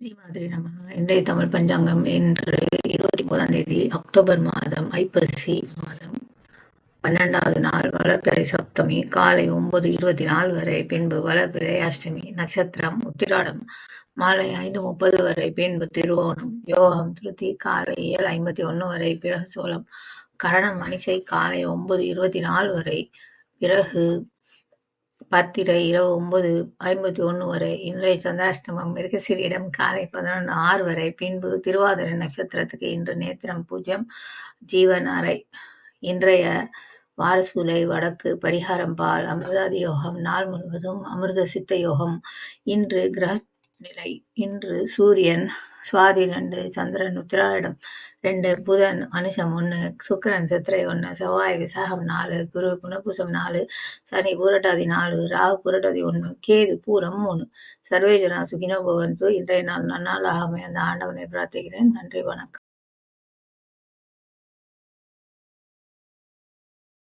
ஸ்ரீமாதிரி நம இன்றைய தமிழ் பஞ்சாங்கம் இன்று இருபத்தி ஒன்பதாம் தேதி அக்டோபர் மாதம் ஐப்பசி மாதம் பன்னெண்டாவது நாள் வளர்பிறை சப்தமி. காலை ஒன்பது இருபத்தி நாலு வரை பின்பு வளர்பிறை அஷ்டமி நட்சத்திரம் உத்திராடம். மாலை ஐந்து முப்பது வரை பின்பு திருவோணம் யோகம் திருத்தி காலை ஏழு ஐம்பத்தி ஒன்று வரை பிறகு சோளம். கரணம் மணிசை காலை ஒன்பது இருபத்தி நாலு வரை பிறகு பத்திரை இரவு ஒன்பது ஐம்பத்தி ஒன்று வரை இன்றைய சந்திராஷ்டமம் மிருகசிரியிடம் காலை பதினொன்று ஆறு வரை பின்பு திருவாதிரை நட்சத்திரத்துக்கு இன்று நேத்திரம் பூஜ்யம் ஜீவன் அறை. இன்றைய வாரசூலை வடக்கு பரிகாரம் பால் அமிர்தாதி யோகம் நாள் முழுவதும் அமிர்த சித்த யோகம். இன்று கிரக நிலை. இன்று சூரியன் சுவாதி ரெண்டு சந்திரன் உத்திராயிடம் ரெண்டு புதன் மனுஷம் ஒன்று சுக்கரன் சித்திரை ஒன்று செவ்வாய் விசாகம் நாலு குரு குணபூசம் நாலு சனி பூரட்டாதி நாலு ராகு புரட்டாதி ஒன்று கேது பூரம் மூணு. சர்வேஜனா சுகினோபவன் பவந்து இன்றைய நாள் நன்னாளாக அமைந்த ஆண்டவனை பிரார்த்திக்கிறேன். நன்றி வணக்கம்.